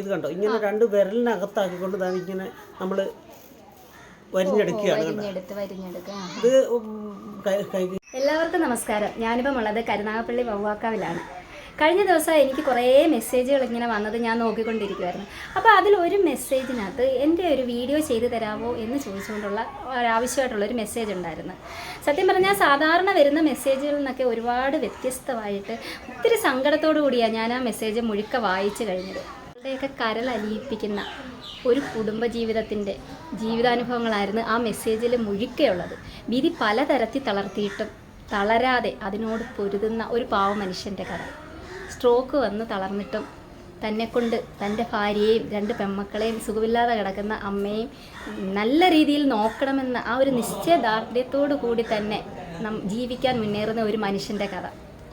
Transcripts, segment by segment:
ഇത് കണ്ടോ? ഇങ്ങനെ രണ്ട് വിരലിനകത്താക്കിക്കൊണ്ട് ഇതാണ് ഇങ്ങനെ നമ്മൾ വരിഞ്ഞെടുക്കുകയാണ് ഇത് എല്ലാവർക്കും നമസ്കാരം. ഞാനിപ്പം ഉള്ളത് കരുനാഗപ്പള്ളി വവ്വാക്കാവിലാണ്. കഴിഞ്ഞ ദിവസം എനിക്ക് കുറേ മെസ്സേജുകൾ ഇങ്ങനെ വന്നത് ഞാൻ നോക്കിക്കൊണ്ടിരിക്കുമായിരുന്നു അപ്പോൾ അതിൽ ഒരു മെസ്സേജിനകത്ത് എന്റെ ഒരു വീഡിയോ ചെയ്തു തരാമോ എന്ന് ചോദിച്ചുകൊണ്ടുള്ള ഒരാവശ്യമായിട്ടുള്ള ഒരു മെസ്സേജ് ഉണ്ടായിരുന്നു. സത്യം പറഞ്ഞാൽ സാധാരണ വരുന്ന മെസ്സേജുകളിൽ നിന്നൊക്കെ ഒരുപാട് വ്യത്യസ്തമായിട്ട് ഒത്തിരി സങ്കടത്തോടു കൂടിയാണ് ഞാൻ ആ മെസ്സേജ് മുഴുക്ക വായിച്ചു കഴിഞ്ഞത്. അവരുടെയൊക്കെ കരളലിയിപ്പിക്കുന്ന ഒരു കുടുംബജീവിതത്തിന്റെ ജീവിതാനുഭവങ്ങളായിരുന്നു ആ മെസ്സേജിൽ മുഴുക്കെയുള്ളത്. വിധി പലതരത്തിൽ തളർത്തിയിട്ടും തളരാതെ അതിനോട് പൊരുതുന്ന ഒരു പാവ മനുഷ്യന്റെ കഥ. സ്ട്രോക്ക് വന്ന് തളർന്നിട്ടും തന്നെക്കൊണ്ട് തന്റെ ഭാര്യയെയും രണ്ട് പെൺമക്കളെയും സുഖമില്ലാതെ കിടക്കുന്ന അമ്മയും നല്ല രീതിയിൽ നോക്കണമെന്ന ആ ഒരു നിശ്ചയദാർഢ്യത്തോടു കൂടി തന്നെ നം ജീവിക്കാൻ മുന്നേറുന്ന ഒരു മനുഷ്യന്റെ കഥ.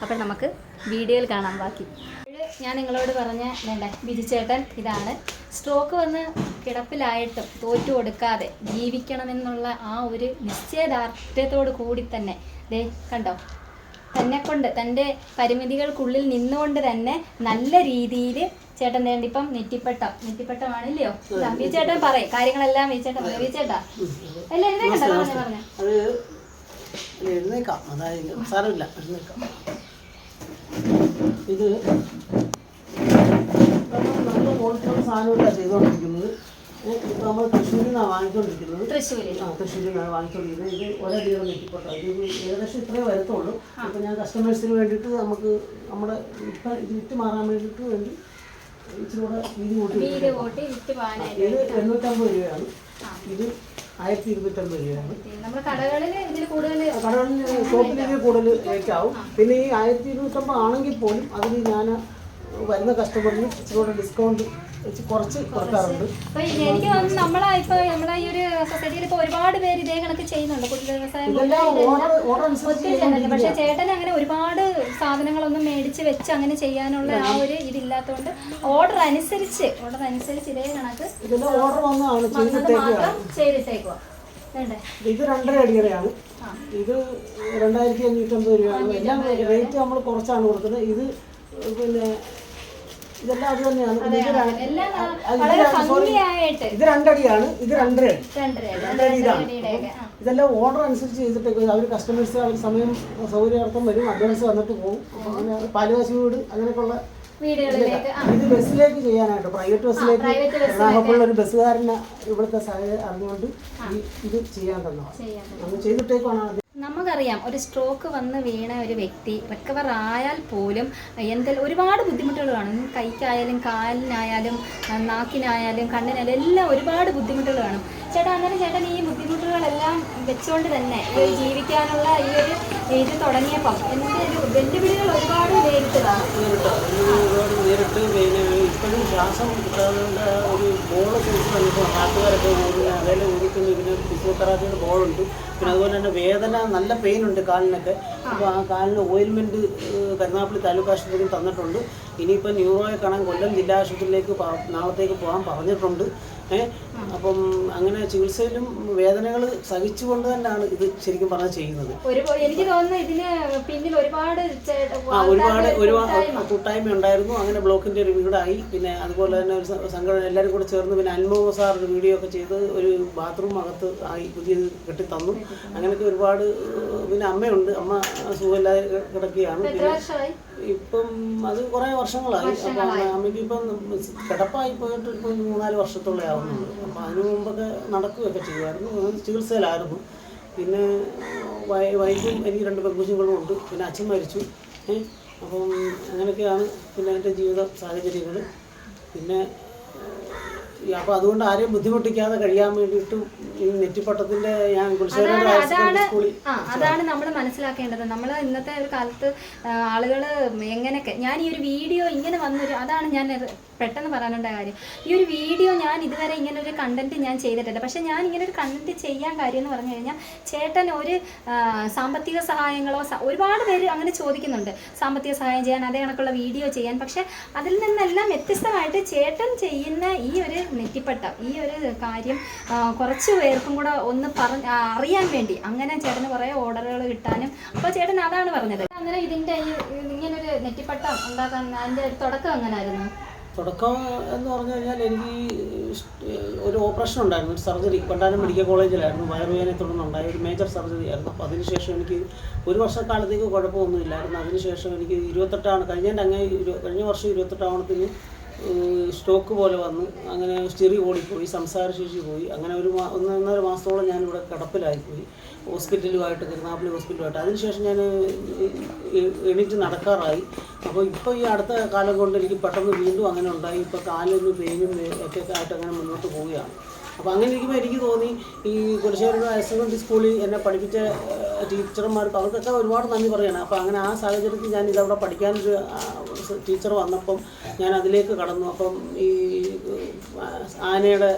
അപ്പോൾ നമുക്ക് വീഡിയോയിൽ കാണാം. ബാക്കി ഞാൻ നിങ്ങളോട് പറഞ്ഞ വേണ്ട ബിജുചേട്ടൻ ഇതാണ്. സ്ട്രോക്ക് വന്ന് കിടപ്പിലായിട്ടും തോറ്റു കൊടുക്കാതെ ജീവിക്കണമെന്നുള്ള ആ ഒരു നിശ്ചയദാർഢ്യത്തോട് കൂടി തന്നെ ദേ കണ്ടോ? തന്നെ കൊണ്ട് തന്റെ പരിമിതികൾക്കുള്ളിൽ നിന്നുകൊണ്ട് തന്നെ നല്ല രീതിയിൽ ചേട്ടൻ വേണ്ടി ഇപ്പം നെറ്റിപ്പട്ടം നെറ്റിപ്പട്ടമാണ് ഇല്ലയോ ചേട്ടൻ പറയും കാര്യങ്ങളെല്ലാം ബി ചേട്ടൻ പറയും ബി ചേട്ടാ. അല്ല എഴുന്നേക്കണ്ട പറഞ്ഞു പറഞ്ഞു. എഴുന്നേക്കാം. അതായത് സാരമില്ല എഴുന്നേക്കാം. ഇത് നമ്മൾ നല്ല ക്വാളിറ്റിയുള്ള സാധനമല്ല ചെയ്തുകൊണ്ടിരിക്കുന്നത് നമ്മൾ തൃശ്ശൂരിൽ നിന്നാണ് വാങ്ങിച്ചുകൊണ്ടിരിക്കുന്നത് തൃശ്ശൂരിൽ. ആ തൃശ്ശൂരിൽ നിന്നാണ് വാങ്ങിച്ചുകൊണ്ടിരിക്കുന്നത് ഇത് ഒരധികം നെറ്റിപ്പോട്ടോ ഇത് ഏകദേശം ഇത്രേ വരത്തുള്ളൂ. അപ്പോൾ ഞാൻ കസ്റ്റമേഴ്സിന് വേണ്ടിയിട്ട് നമുക്ക് നമ്മുടെ ഇപ്പം ഇത് വിറ്റ് മാറാൻ വേണ്ടിയിട്ട് വേണ്ടി ഇച്ചിരി കൂടെ വീതി കൂട്ടി ഇത് എണ്ണൂറ്റമ്പത് രൂപയാണ്. ഇത് ആയിരത്തി ഇരുന്നൂറ്റമ്പത് രൂപയാണ് കടകളിൽ ഇതിൽ കൂടുതൽ കടകളിൽ ഷോപ്പിലേക്ക് കൂടുതൽ റേറ്റാവും പിന്നെ ഈ ആയിരത്തി ഇരുന്നൂറ്റമ്പത് ആണെങ്കിൽ പോലും അതിന് ഞാൻ വരുന്ന കസ്റ്റമറിന് ഇച്ചിരി ഡിസ്കൗണ്ട് കുറച്ച് കൊടുക്കാറുണ്ട്. എനിക്ക് തോന്നുന്നു നമ്മളെ ഇപ്പൊ നമ്മളെ ഈ ഒരു സൊസൈറ്റിയിൽ ഇപ്പൊ ഒരുപാട് പേര് ഇതേ കണക്ക് ചെയ്യുന്നുണ്ട്. വ്യവസായം ഒത്തിരി ചെയ്യുന്നുണ്ട്. പക്ഷെ ചേട്ടൻ അങ്ങനെ ഒരുപാട് സാധനങ്ങളൊന്നും മേടിച്ച് വെച്ച് അങ്ങനെ ചെയ്യാനുള്ള ആ ഒരു ഇതില്ലാത്തതുകൊണ്ട് ഓർഡർ അനുസരിച്ച് ഓർഡർ അനുസരിച്ച് ഇതേ കണക്ക് ഇതെല്ലാം ഓർഡർ വന്നതാണ് അത് ചെയ്തിട്ടേക്ക് മാത്രം ചെയ്തിട്ടേക്കുവാ. വേണ്ടേ? ഇത് രണ്ടര അടിയറയാണ് ഇത് രണ്ടായിരത്തി അഞ്ഞൂറ്റമ്പത് രൂപയാണ്. എല്ലാം റേറ്റ് നമ്മൾ കുറച്ചാണ് കൊടുക്കുന്നത്. ഇത് പിന്നെ ഇതെല്ലാം അത് തന്നെയാണ്. ഇത് രണ്ടടിയാണ്. ഇത് രണ്ടര അടി രണ്ടര ഇതാണ്. ഇതെല്ലാം ഓർഡർ അനുസരിച്ച് ചെയ്തിട്ടേക്ക്. അവർ കസ്റ്റമേഴ്സ് അവർ സമയം സൗകര്യാർത്ഥം വരും. അഡ്വാൻസ് വന്നിട്ട് പോകും അങ്ങനെ പാലുകാശി വീട് അങ്ങനെയൊക്കെയുള്ള ഇത് ബസ്സിലേക്ക് ചെയ്യാനായിട്ട് പ്രൈവറ്റ് ബസ്സിലേക്ക് എറണാകുളത്തുള്ള ഒരു ബസ്സുകാരനെ ഇവിടുത്തെ സാഹചര്യം അറിഞ്ഞുകൊണ്ട് ഇത് ചെയ്യാൻ തന്നെ അത് ചെയ്തിട്ടേക്കാണ് നമുക്കറിയാം ഒരു സ്ട്രോക്ക് വന്ന് വീണ ഒരു വ്യക്തി റിക്കവർ ആയാൽ പോലും എന്തെങ്കിലും ഒരുപാട് ബുദ്ധിമുട്ടുകൾ കാണും. കൈക്കായാലും കാലിനായാലും നാക്കിനായാലും കണ്ണിനായാലും എല്ലാം ഒരുപാട് ബുദ്ധിമുട്ടുകൾ കാണും. ചേട്ടാ അങ്ങനെ ചേട്ടൻ ഈ ബുദ്ധിമുട്ടുകളെല്ലാം വെച്ചുകൊണ്ട് തന്നെ ജീവിക്കാനുള്ള ഈ ഒരു ഇത് തുടങ്ങിയപ്പം എന്റെ ഒരു വെല്ലുവിളികൾ ഒരുപാട് നേരിട്ടതാണ് പിന്നെ ഇപ്പോഴും ശ്വാസം കിട്ടാതെ ഒരു ബോൾ സൈസ് വന്നപ്പോൾ നാട്ടുകാരൊക്കെ അതേലെ ഊരിക്കുന്ന ഇതിന് ഫിസിയോതെറാപ്പിയുടെ ബോളുണ്ട് പിന്നെ അതുപോലെ തന്നെ വേദന നല്ല പെയിൻ ഉണ്ട് കാലിനൊക്കെ. അപ്പോൾ ആ കാലിന് ഓയിൽമെന്റ് കരുനാഗപ്പള്ളി താലൂക്ക് ആശുപത്രിയിൽ തന്നിട്ടുണ്ട്. ഇനിയിപ്പോൾ ന്യൂറോയെ കാണാൻ കൊല്ലം ജില്ലാ ആശുപത്രിയിലേക്ക് നാളത്തേക്ക് പോകാൻ പറഞ്ഞിട്ടുണ്ട്. അപ്പം അങ്ങനെ ചികിത്സയിലും വേദനകൾ സഹിച്ചുകൊണ്ട് തന്നെയാണ് ഇത് ശരിക്കും പറഞ്ഞാൽ ചെയ്യുന്നത്. എനിക്ക് തോന്നുന്നു ഇതിന് പിന്നിൽ ഒരുപാട് ആ ഒരുപാട് കൂട്ടായ്മ. ഉണ്ടായിരുന്നു. അങ്ങനെ ബ്ലോക്കിന്റെ ഒരു വീടായി. പിന്നെ അതുപോലെ തന്നെ ഒരു സംഘടന എല്ലാവരും കൂടെ ചേർന്ന് പിന്നെ അൻമോഹ സാർ ഒരു വീഡിയോ ഒക്കെ ചെയ്ത് ഒരു ബാത്റൂം അകത്ത് ആയി പുതിയത് കെട്ടി തന്നു. അങ്ങനെയൊക്കെ ഒരുപാട് പിന്നെ അമ്മയുണ്ട്. അമ്മ സുഖമില്ലാതെ കിടക്കുകയാണ്. പിന്നെ ഇപ്പം അത് കുറേ വർഷങ്ങളായി. അപ്പം അമ്മയ്ക്ക് ഇപ്പം കിടപ്പായി പോയിട്ട് ഇപ്പം മൂന്നാൽ വർഷത്തോളം ആവുന്നുണ്ട് അപ്പോൾ അതിനു മുമ്പൊക്കെ നടക്കുകയൊക്കെ ചെയ്യുമായിരുന്നു ചികിത്സയിലായിരുന്നു. പിന്നെ വൈ- വൈഫും എനിക്ക് രണ്ട് പെൺകുഞ്ഞുങ്ങളും ഉണ്ട്. പിന്നെ അച്ഛൻ മരിച്ചു. അപ്പം അങ്ങനെയൊക്കെയാണ് പിന്നെ എന്റെ ജീവിത സാഹചര്യങ്ങൾ. പിന്നെ അപ്പോൾ അതുകൊണ്ട് ആരെയും ബുദ്ധിമുട്ടിക്കാതെ കഴിയാൻ വേണ്ടിയിട്ട് ഈ നെറ്റിപ്പട്ടത്തിന്റെ ഞാൻ അതാണ് നമ്മൾ മനസ്സിലാക്കേണ്ടത്. നമ്മൾ ഇന്നത്തെ ഒരു കാലത്ത് ആളുകൾ എങ്ങനെയൊക്കെ ഞാൻ ഈ ഒരു വീഡിയോ ഇങ്ങനെ വന്നൊരു അതാണ് ഞാൻ പെട്ടെന്ന് പറയാനുള്ള കാര്യം ഈ ഒരു വീഡിയോ ഞാൻ ഇതുവരെ ഇങ്ങനെ ഒരു കണ്ടന്റ് ഞാൻ ചെയ്തിട്ടില്ല. പക്ഷെ ഞാൻ ഇങ്ങനെ ഒരു കണ്ടന്റ് ചെയ്യാൻ കാര്യം എന്ന് പറഞ്ഞു കഴിഞ്ഞാൽ ചേട്ടൻ ഒരു സാമ്പത്തിക സഹായങ്ങളോ ഒരുപാട് പേര് അങ്ങനെ ചോദിക്കുന്നുണ്ട്. സാമ്പത്തിക സഹായം ചെയ്യാൻ അതേ കണക്കുള്ള വീഡിയോ ചെയ്യാൻ. പക്ഷെ അതിൽ നിന്നെല്ലാം വ്യത്യസ്തമായിട്ട് ചേട്ടൻ ചെയ്യുന്ന ഈ ഒരു നെറ്റിപ്പട്ട ഈ ഒരു കാര്യം കുറച്ച് പേർക്കും കൂടെ ഒന്ന് പറഞ്ഞ് അറിയാൻ വേണ്ടി. അങ്ങനെ ചേട്ടന് കുറേ ഓർഡറുകൾ കിട്ടാനും അപ്പോൾ ചേട്ടൻ അതാണ് പറഞ്ഞത്. അങ്ങനെ ഇതിന്റെ ഈ ഇങ്ങനൊരു നെറ്റിപ്പട്ടം ഉണ്ടാക്കാൻ അതിന്റെ ഒരു തുടക്കം എങ്ങനെയായിരുന്നു തുടക്കം എന്ന് പറഞ്ഞു കഴിഞ്ഞാൽ എനിക്ക് ഒരു ഓപ്പറേഷൻ ഉണ്ടായിരുന്നു ഒരു സർജറി പണ്ടാനം മെഡിക്കൽ കോളേജിലായിരുന്നു വയറുവേദനയെ തുടർന്നുണ്ടായ ഒരു മേജർ സർജറി ആയിരുന്നു. അപ്പോൾ അതിനുശേഷം എനിക്ക് ഒരു വർഷക്കാലത്തേക്ക് കുഴപ്പമൊന്നുമില്ലായിരുന്നു. അതിനുശേഷം എനിക്ക് ഇരുപത്തെട്ടാണ് കഴിഞ്ഞതിന്റെ അങ്ങേ കഴിഞ്ഞ വർഷം ഇരുപത്തെട്ടാവണത്തിന് സ്റ്റോക്ക് പോലെ വന്ന് അങ്ങനെ സ്റ്റിറി ഓടിപ്പോയി സംസാരശേഷി പോയി. അങ്ങനെ ഒരു മാ ഒന്ന് ഒന്നര മാസത്തോളം ഞാനിവിടെ കിടപ്പിലായിപ്പോയി. ഹോസ്പിറ്റലുമായിട്ട് തിരുനാപ്പള്ളി ഹോസ്പിറ്റലുമായിട്ട്. അതിനുശേഷം ഞാൻ എണീറ്റ് നടക്കാറായി. അപ്പോൾ ഇപ്പോൾ ഈ അടുത്ത കാലം കൊണ്ട് എനിക്ക് പെട്ടെന്ന് വീണ്ടും അങ്ങനെ ഉണ്ടായി. ഇപ്പോൾ കാലൊന്ന് പെയിനും ഒക്കെ ആയിട്ട് അങ്ങനെ മുന്നോട്ട് പോവുകയാണ്. അപ്പോൾ അങ്ങനെ ഇരിക്കുമ്പോൾ എനിക്ക് തോന്നി ഈ കുരിശേരുടെ ഹയർ സെക്കൻഡറി സ്കൂളിൽ എന്നെ പഠിപ്പിച്ച ടീച്ചർമാർക്ക് അവർക്കൊക്കെ ഒരുപാട് നന്ദി പറയണം. അപ്പോൾ അങ്ങനെ ആ സാഹചര്യത്തിൽ ഞാൻ ഇതവിടെ പഠിക്കാനൊരു ടീച്ചർ വന്നപ്പം ഞാൻ അതിലേക്ക് കടന്നു. അപ്പം ഈ ആനയുടെ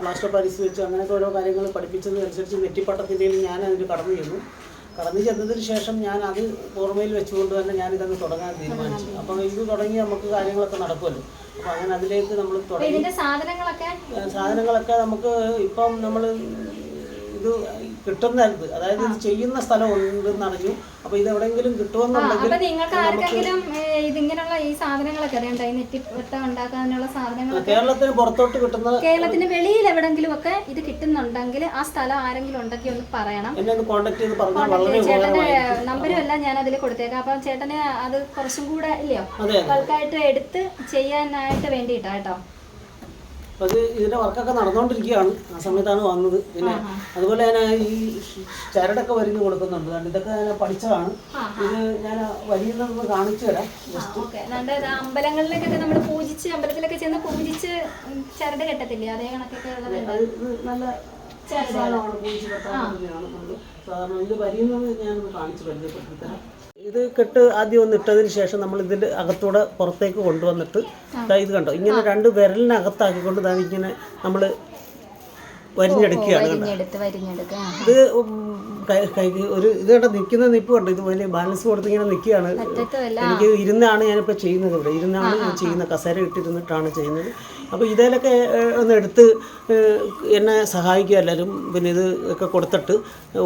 പ്ലാസ്റ്റർ പാരീസ് വെച്ച് അങ്ങനെയൊക്കെ ഓരോ കാര്യങ്ങൾ പഠിപ്പിച്ചതിനനുസരിച്ച് നെറ്റിപ്പട്ടത്തിന്റെയും ഞാൻ അതിൽ കടന്നു ചെന്നു. കടന്നു ചെന്നതിന് ശേഷം ഞാൻ അത് ഓർമ്മയിൽ വെച്ചുകൊണ്ട് തന്നെ ഞാൻ ഇതങ്ങ് തുടങ്ങാൻ തീരുമാനിച്ചു. അപ്പം ഇത് തുടങ്ങി നമുക്ക് കാര്യങ്ങളൊക്കെ നടക്കുമല്ലോ. അപ്പോൾ അങ്ങനെ അതിലേക്ക് നമ്മൾ തുടങ്ങി. സാധനങ്ങളൊക്കെ നമുക്ക് ഇപ്പം നമ്മൾ ഇത് കിട്ടുന്നത് അതായത് ഇത് ചെയ്യുന്ന സ്ഥലം ഉണ്ടെന്ന് അറിഞ്ഞു അപ്പോൾ ഇത് എവിടെയെങ്കിലും കിട്ടുമെന്നുണ്ടെങ്കിൽ അപ്പൊ നിങ്ങൾക്ക് ആർക്കെങ്കിലും ഇതിങ്ങനെയുള്ള ഈ സാധനങ്ങളൊക്കെ അറിയണ്ട ഈ നെറ്റിപ്പട്ട ഉണ്ടാക്കാനുള്ള സാധനങ്ങൾ കേരളത്തിന് പുറത്തോട്ട് കിട്ടുന്ന കേരളത്തിന് വെളിയിൽ എവിടെങ്കിലും ഒക്കെ ഇത് കിട്ടുന്നുണ്ടെങ്കിൽ ആ സ്ഥലം ആരെങ്കിലും ഉണ്ടെങ്കിൽ ഒന്ന് പറയണം. എന്നെ ഒന്ന് ചെയ്ത് പറഞ്ഞാൽ വളരെ ചേട്ടന്റെ നമ്പരും എല്ലാം ഞാൻ അതിൽ കൊടുത്തേക്കാം. അപ്പം ചേട്ടന് അത് കുറച്ചും കൂടെ ഇല്ലയോ? ബൾക്കായിട്ട് എടുത്ത് ചെയ്യാനായിട്ട് വേണ്ടിയിട്ടാ കേട്ടോ. അപ്പോൾ അത് ഇതിന്റെ വർക്കൊക്കെ നടന്നുകൊണ്ടിരിക്കുകയാണ് ആ സമയത്താണ് വന്നത്. പിന്നെ അതുപോലെ തന്നെ ഈ ചരടൊക്കെ വരിഞ്ഞ് കൊടുക്കുന്നുണ്ട്. കാരണം ഇതൊക്കെ ഞാൻ പഠിച്ചതാണ്. ഇത് ഞാൻ വരിയുന്നതൊന്ന് കാണിച്ചു തരാം. ജസ്റ്റ് അമ്പലങ്ങളിലേക്കൊക്കെ നമ്മൾ പൂജിച്ച് അമ്പലത്തിലൊക്കെ ചെന്ന് പൂജിച്ച് ഉം, ചരട് കെട്ടത്തില്ലേ? അതേ കണക്കൊക്കെ നല്ല സാധനമാണ്. പൂജിച്ച് സാധാരണ ഇത് വരിയുന്നത് ഞാൻ കാണിച്ച് പരിചയപ്പെടുത്തി തരാം ഇത് കെട്ട് ആദ്യം ഒന്ന് ഇട്ടതിന് ശേഷം നമ്മൾ ഇതിന്റെ അകത്തൂടെ പുറത്തേക്ക് കൊണ്ടുവന്നിട്ട് ഇത് കണ്ടോ? ഇങ്ങനെ രണ്ട് വിരലിനകത്താക്കിക്കൊണ്ട് ദാ ഇങ്ങനെ നമ്മൾ വരിഞ്ഞെടുക്കുകയാണ് ഇത് ഒരു ഇത് കണ്ട? നിൽക്കുന്ന നിപ്പ് കണ്ടോ? ഇത് വലിയ ബാലൻസ് കൊടുത്ത് ഇങ്ങനെ നിൽക്കുകയാണ്. എനിക്ക് ഇരുന്നാണ് ഞാനിപ്പോൾ ചെയ്യുന്നത് ഇവിടെ. ഇരുന്നാണ് ഞാൻ ചെയ്യുന്നത്. കസേര ഇട്ടിരുന്നിട്ടാണ് ചെയ്യുന്നത്. അപ്പോൾ ഇതിലൊക്കെ ഒന്ന് എടുത്ത് എന്നെ സഹായിക്കുക എല്ലാവരും പിന്നെ ഇത് ഒക്കെ കൊടുത്തിട്ട്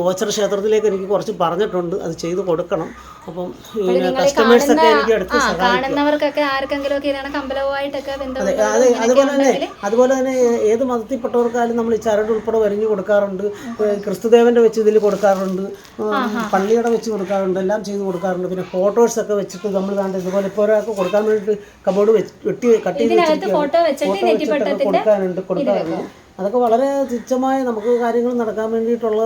ഓച്ചറ ക്ഷേത്രത്തിലേക്ക് എനിക്ക് കുറച്ച് പറഞ്ഞിട്ടുണ്ട് അത് ചെയ്ത് കൊടുക്കണം. അപ്പം കസ്റ്റമേഴ്സൊക്കെ എനിക്ക് എടുത്ത് കാണുന്നവർക്കൊക്കെ ആർക്കെങ്കിലും ഒക്കെ ഇതാണ് അമ്പലവുമായിട്ടൊക്കെ അതെ അതുപോലെ തന്നെ അതുപോലെ തന്നെ ഏത് മതത്തിൽപ്പെട്ടവർക്കായാലും നമ്മൾ ഈ ചരട് ഉൾപ്പെടെ വരിഞ്ഞു കൊടുക്കാറുണ്ട്. ക്രിസ്തുദേവന്റെ വെച്ച് ഇതിൽ കൊടുക്കാറുണ്ട്. പള്ളിയുടെ വെച്ച് കൊടുക്കാറുണ്ട്. എല്ലാം ചെയ്ത് കൊടുക്കാറുണ്ട്. പിന്നെ ഫോട്ടോസ് ഒക്കെ വെച്ചിട്ട് നമ്മൾ ഇതുപോലെ ഇപ്പോൾ ഒരാൾക്ക് കൊടുക്കാൻ വേണ്ടിയിട്ട് കബോർഡ് വെട്ടി കട്ട് ചെയ്ത് വെച്ചിരിക്കുകയാണ്. കൊടുക്കാനുണ്ട് കൊടുക്കാറുണ്ട്. അതൊക്കെ വളരെ തുച്ഛമായ നമുക്ക് കാര്യങ്ങൾ നടക്കാൻ വേണ്ടിയിട്ടുള്ള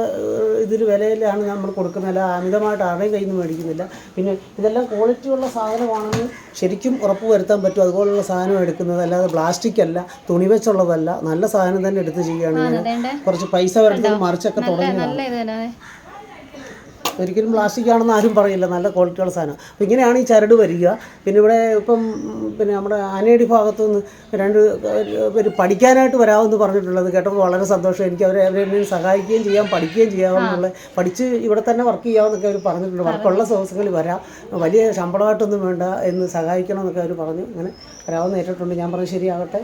ഇതിൽ വിലയിലാണ് നമ്മൾ കൊടുക്കുന്നത്. അല്ല അമിതമായിട്ട് ആരുടെയും കയ്യിൽ നിന്ന് മേടിക്കുന്നില്ല. പിന്നെ ഇതെല്ലാം ക്വാളിറ്റി ഉള്ള സാധനമാണെന്ന് ശരിക്കും ഉറപ്പ് വരുത്താൻ പറ്റും. അതുപോലുള്ള സാധനം എടുക്കുന്നത് അല്ലാതെ പ്ലാസ്റ്റിക് അല്ല തുണി വെച്ചുള്ളതല്ല. നല്ല സാധനം തന്നെ എടുത്ത് ചെയ്യുകയാണ് കുറച്ച് പൈസ വരുന്നത് മറിച്ചൊക്കെ തുടങ്ങി നല്ല ഇത് തന്നെ അതെ. ഒരിക്കലും പ്ലാസ്റ്റിക് ആണെന്ന് ആരും പറയില്ല. നല്ല ക്വാളിറ്റിയുള്ള സാധനം. അപ്പോൾ ഇങ്ങനെയാണ് ഈ ചരട് വരിക. പിന്നെ ഇവിടെ ഇപ്പം പിന്നെ നമ്മുടെ ആനയടി ഭാഗത്തു നിന്ന് രണ്ട് പേര് പഠിക്കാനായിട്ട് വരാമെന്ന് പറഞ്ഞിട്ടുള്ളത് കേട്ടപ്പോൾ വളരെ സന്തോഷം. എനിക്ക് അവരെ അവരെ എന്നെ സഹായിക്കുകയും ചെയ്യാം പഠിക്കുകയും ചെയ്യാമെന്നുള്ള പഠിച്ച് ഇവിടെ തന്നെ വർക്ക് ചെയ്യാമെന്നൊക്കെ അവർ പറഞ്ഞിട്ടുണ്ട്. വർക്കുള്ള ദിവസങ്ങളിൽ വരാം. വലിയ ശമ്പളമായിട്ടൊന്നും വേണ്ട എന്ന് സഹായിക്കണമെന്നൊക്കെ അവർ പറഞ്ഞു. അങ്ങനെ വരാമെന്ന് നേരിട്ടുണ്ട് ഞാൻ പറഞ്ഞു ശരിയാകട്ടെ.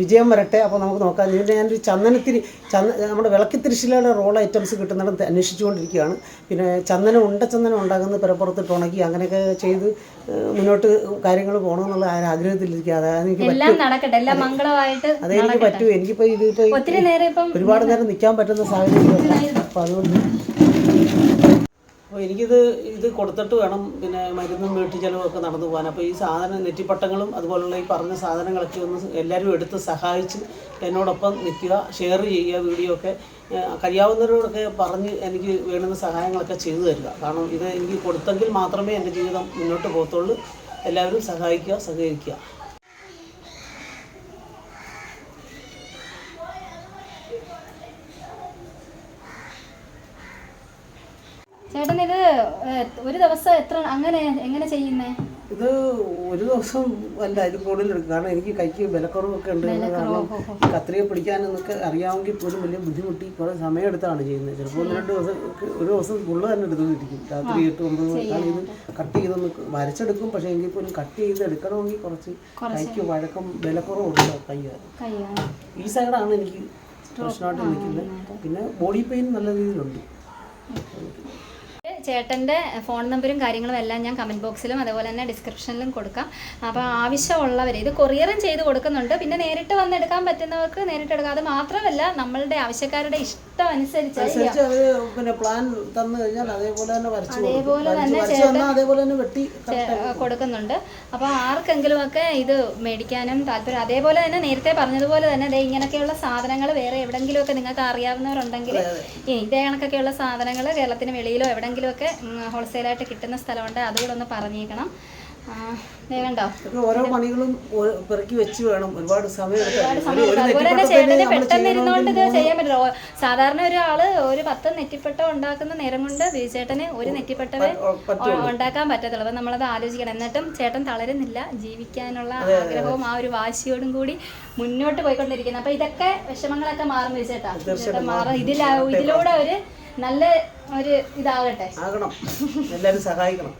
വിജയം വരട്ടെ. അപ്പോൾ നമുക്ക് നോക്കാം. ഇതിന്റെ ഞാനൊരു ചന്ദനത്തിരി ചന്ദ നമ്മുടെ വിളക്കിത്തിരിശിലയുടെ റോൾ ഐറ്റംസ് കിട്ടുന്നിടത്ത് അന്വേഷിച്ചുകൊണ്ടിരിക്കുകയാണ്. പിന്നെ ചന്ദനം ഉണ്ട ചന്ദനം ഉണ്ടാകുന്ന പിറപ്പുറത്തിട്ട് ഉണക്കി അങ്ങനെയൊക്കെ ചെയ്ത് മുന്നോട്ട് കാര്യങ്ങൾ പോകണമെന്നുള്ള ആ ഒരു ആഗ്രഹത്തിലിരിക്കുക അതായത് എനിക്ക് പറ്റും. മംഗളമായിട്ട് അതെനിക്ക് പറ്റും. എനിക്കിപ്പോൾ ഇതിപ്പോൾ ഒരുപാട് നേരം നിൽക്കാൻ പറ്റുന്ന സാഹചര്യം അപ്പോൾ അതുകൊണ്ട് അപ്പോൾ എനിക്കിത് ഇത് കൊടുത്തിട്ട് വേണം പിന്നെ മരുന്നും വീട്ടു ചിലവൊക്കെ നടന്നു പോകാൻ. അപ്പോൾ ഈ സാധനം നെറ്റിപ്പട്ടങ്ങളും അതുപോലുള്ള ഈ പറഞ്ഞ സാധനങ്ങളൊക്കെ ഒന്ന് എല്ലാവരും എടുത്ത് സഹായിച്ച് എന്നോടൊപ്പം നിൽക്കുക ഷെയർ ചെയ്യുക വീഡിയോ ഒക്കെ കഴിയാവുന്നവരോടൊക്കെ പറഞ്ഞ് എനിക്ക് വേണ്ടുന്ന സഹായങ്ങളൊക്കെ ചെയ്തു തരിക. കാരണം ഇത് എനിക്ക് കൊടുത്തെങ്കിൽ മാത്രമേ എന്റെ ജീവിതം മുന്നോട്ട് പോകത്തുള്ളൂ. എല്ലാവരും സഹായിക്കുക സഹകരിക്കുക ചേട്ടൻ ഇത് ഏ, ഒരു ദിവസം എത്ര അങ്ങനെ എങ്ങനെ ചെയ്യുന്നേ? ഇത് ഒരു ദിവസം അല്ല ഇത് കൂടുതലെടുക്കും കാരണം എനിക്ക് കൈക്ക് വിലക്കുറവൊക്കെ ഉണ്ട്. കാരണം കത്രിക പിടിക്കാനെന്നൊക്കെ അറിയാമെങ്കിൽ പോലും വലിയ ബുദ്ധിമുട്ടി കുറേ സമയമെടുത്താണ് ചെയ്യുന്നത്. ചിലപ്പോൾ ഒന്ന് രണ്ട് ദിവസം ഒരു ദിവസം ഫുള്ള് തന്നെ എടുത്തുകൊണ്ടിരിക്കും. രാത്രി എട്ട് ഒമ്പത് മണിക്കാണ് ഇത് കട്ട് ചെയ്തൊന്ന് വരച്ചെടുക്കും. പക്ഷേ എങ്കിൽ പോലും കട്ട് ചെയ്ത് എടുക്കണമെങ്കിൽ കുറച്ച് കൈക്ക് വഴക്കം വിലക്കുറവുണ്ട് കൈ കയ്യാണ് ഈ സൈഡാണ് എനിക്ക് പ്രശ്നമായിട്ട് നിൽക്കുന്നത്. പിന്നെ ബോഡി പെയിൻ നല്ല രീതിയിലുണ്ട്. ചേട്ടന്റെ ഫോൺ നമ്പറും കാര്യങ്ങളും എല്ലാം ഞാൻ കമന്റ് ബോക്സിലും അതുപോലെ തന്നെ ഡിസ്ക്രിപ്ഷനിലും കൊടുക്കാം. അപ്പോൾ ആവശ്യമുള്ളവർ ഇത് കൊറിയറും ചെയ്ത് കൊടുക്കുന്നുണ്ട്. പിന്നെ നേരിട്ട് വന്നെടുക്കാൻ പറ്റുന്നവർക്ക് നേരിട്ട് എടുക്കാം. അത് മാത്രമല്ല നമ്മളുടെ ആവശ്യക്കാരുടെ ഇഷ്ടം അനുസരിച്ച് അതേപോലെ തന്നെ വരച്ചു അതേപോലെ തന്നെ വരച്ച് അതേപോലെ തന്നെ വെട്ടി ചെ- കൊടുക്കുന്നുണ്ട്. അപ്പോൾ ആർക്കെങ്കിലുമൊക്കെ ഇത് മേടിക്കാനും താല്പര്യം അതേപോലെ തന്നെ നേരത്തെ പറഞ്ഞതുപോലെ തന്നെ അതെ ഇങ്ങനെയൊക്കെയുള്ള സാധനങ്ങൾ വേറെ എവിടെങ്കിലുമൊക്കെ നിങ്ങൾക്ക് അറിയാവുന്നവരുണ്ടെങ്കിൽ ഇതേ കണക്കൊക്കെയുള്ള സാധനങ്ങൾ കേരളത്തിന് വെളിയിലോ എവിടെങ്കിലുമൊക്കെ ഹോൾസെയിലായിട്ട് കിട്ടുന്ന സ്ഥലമുണ്ട്. അതുകൂടെ ഒന്ന് പറഞ്ഞേക്കണം ഓരോ പണികളും പെറുക്കി വെച്ച് വേണം. ഒരുപാട് സമയം പെട്ടെന്ന് ഇരുന്നുകൊണ്ട് ഇത് ചെയ്യാൻ പറ്റില്ല. സാധാരണ ഒരാൾ ഒരു പത്ത് നെറ്റിപ്പെട്ട ഉണ്ടാക്കുന്ന നേരം കൊണ്ട് ചേട്ടന് ഒരു നെറ്റിപ്പെട്ടവേ ഉണ്ടാക്കാൻ പറ്റത്തുള്ളൂ. അപ്പൊ നമ്മളത് ആലോചിക്കണം. എന്നിട്ടും ചേട്ടൻ തളരുന്നില്ല. ജീവിക്കാനുള്ള ആഗ്രഹവും ആ ഒരു വാശിയോടും കൂടി മുന്നോട്ട് പോയിക്കൊണ്ടിരിക്കുന്നത് അപ്പൊ ഇതൊക്കെ വിഷമങ്ങളൊക്കെ മാറും ചേട്ടാ മാറും. ഇതില ഇതിലൂടെ ഒരു നല്ല ഒരു ഇതാകട്ടെ. ആകണം. എല്ലാവരും സഹായിക്കണം.